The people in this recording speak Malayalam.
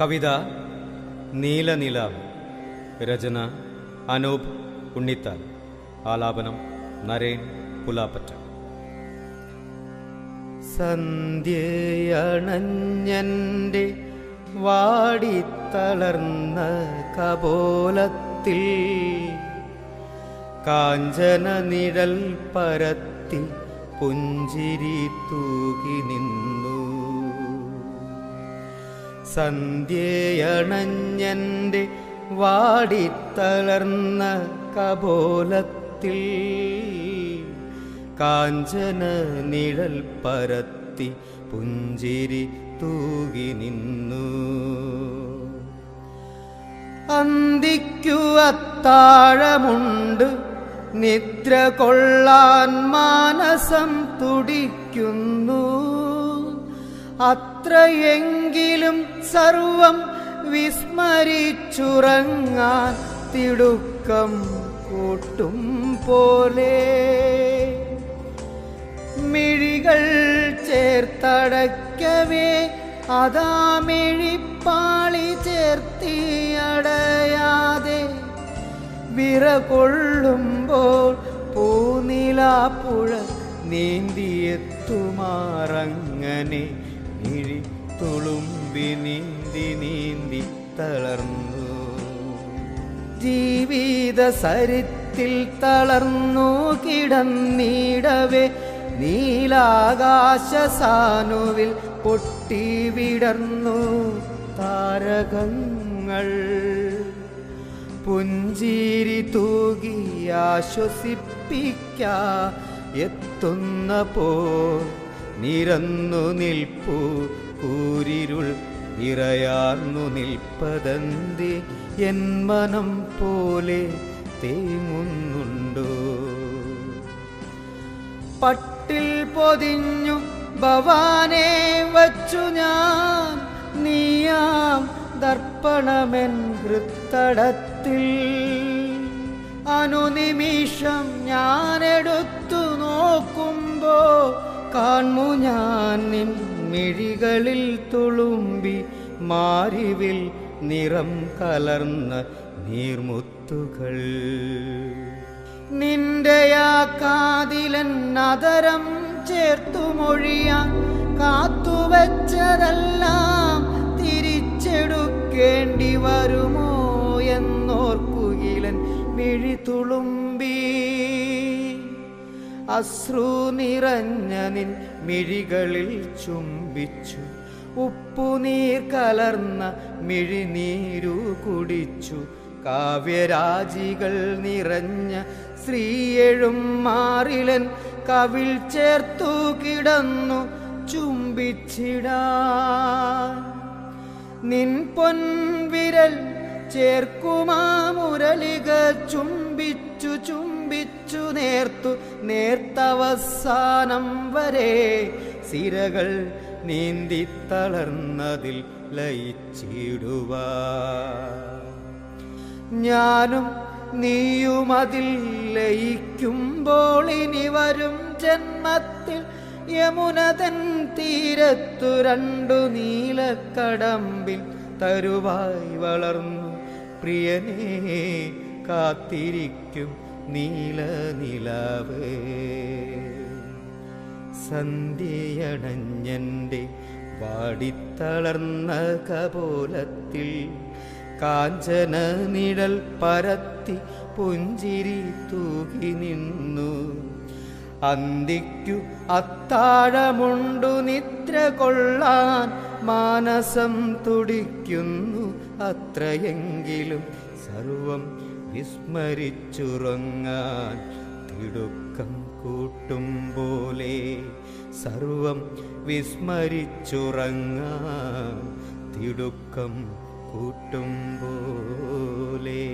കവിത നീലനിലാവ് രചന അനൂപ് ഉണ്ണിത്താൽ ആലാപനം നരേൻ പുലാപ്പറ്റ സന്ധ്യയണഞ്ഞന്റെ വാടിത്തളർന്ന കപോലത്തിൽ കാഞ്ചന നിഴൽ പരത്തി പുഞ്ചിരി തൂകി നിന്നു. സന്ധ്യയണഞ്ഞന്റെ വാടിത്തളർന്ന കപോലത്തിൽ കാഞ്ചന നിഴൽ പരത്തി പുഞ്ചിരി തൂകി നിന്നു. അന്തിക്കു അത്താഴമുണ്ട് നിദ്ര കൊള്ളാൻ മാനസം തുടിക്കുന്നു. അത്രയെങ്കിലും സർവം വിസ്മരിച്ചുറങ്ങാൻ തിടുക്കം കൂട്ടും പോലെ. മിഴികൾ ചേർത്തടയ്ക്കവേ അതാ മിഴിപ്പാളി ചേർത്തി അടയാതെ. വിറകൊള്ളുമ്പോൾ പൂനിലാപ്പുഴ നീന്തിയെത്തുമാറങ്ങനെ മിഴി തുളുമ്പി നീന്തി നീന്തി തളർന്നു. ജീവിത സരിത്തിൽ തളർന്നു കിടന്നിടവേ നീലാകാശ സാനുവിൽ പൊട്ടി വിടർന്നു താരകങ്ങൾ. പുഞ്ചിരി തൂകി ആശ്വസിപ്പിക്കാ എത്തുന്ന പോ നിരന്നു നിൽപ്പു കൂരിരുൾ നിറയാർന്നു നിൽപ്പതന്തി എൻ മനം പോലെ തേങ്ങുന്നുണ്ടോ? പട്ടിൽ പൊതിഞ്ഞു ഭവാനെ വച്ചു ഞാൻ. നീയാം ദർപ്പണമെൻ ഹൃത്തടത്തിൽ അനുനിമിഷം ഞാനെടുത്തു നോക്കുമ്പോ കാൺമു ഞാൻ നിൻ മിഴികളിൽ തുളുമ്പി മാരിവിൽ നിറം കലർന്ന നീർമുത്തുകൾ. നിന്റെയാ കാതിലൻ നദരം ചേർത്തു മൊഴിയാൻ കാത്തുവച്ചതെല്ലാം തിരിച്ചെടുക്കേണ്ടി വരുമോ എന്നോർക്കുകിലൻ മിഴി തുളുമ്പി അശ്രു നിറഞ്ഞ നിൻ മിഴികളിൽ ചുംബിച്ചു. ഉപ്പുനീർ കലർന്ന മിഴിനീരു കുടിച്ചു. കാവ്യരാജികൾ നിറഞ്ഞ ശ്രീയെഴും മാറിലൻ കവിൾ ചേർത്തു കിടന്നു ചുംബിച്ചിടാ നിൻ പൊൻവിരൽ ചേർക്കുമാ മുരളിക ചുംബിച്ചു. ചുംബിച്ചു നേർത്തു നേർത്തവസാനം വരെ. സിരകൾ നീന്തി തളർന്നതിൽ ലയിച്ചിടുവ ഞാനും നീയുമതിൽ ലയിക്കുമ്പോൾ ഇനി വരും ജന്മത്തിൽ യമുനതൻ തീരത്തു രണ്ടു നീലക്കടമ്പിൽ തരുവായി വളർന്നു. പ്രിയനെ കാത്തിരിക്കും നീലനിലാവേ സന്ധ്യയണഞ്ഞന്റെ വാടിത്തളർന്ന കപോലത്തിൽ കാഞ്ചന നിഴൽ പരത്തി പുഞ്ചിരി തൂകി നിന്നു. അന്തിക്കു അത്താഴമുണ്ടു നിദ്ര കൊള്ളാൻ മാനസം തുടിക്കുന്നു. അത്രയെങ്കിലും സർവം വിസ്മരിച്ചുറങ്ങാൻ തിടുക്കം കൂട്ടും പോലെ സർവം വിസ്മരിച്ചുറങ്ങാൻ തിടുക്കം കൂട്ടും പോലെ.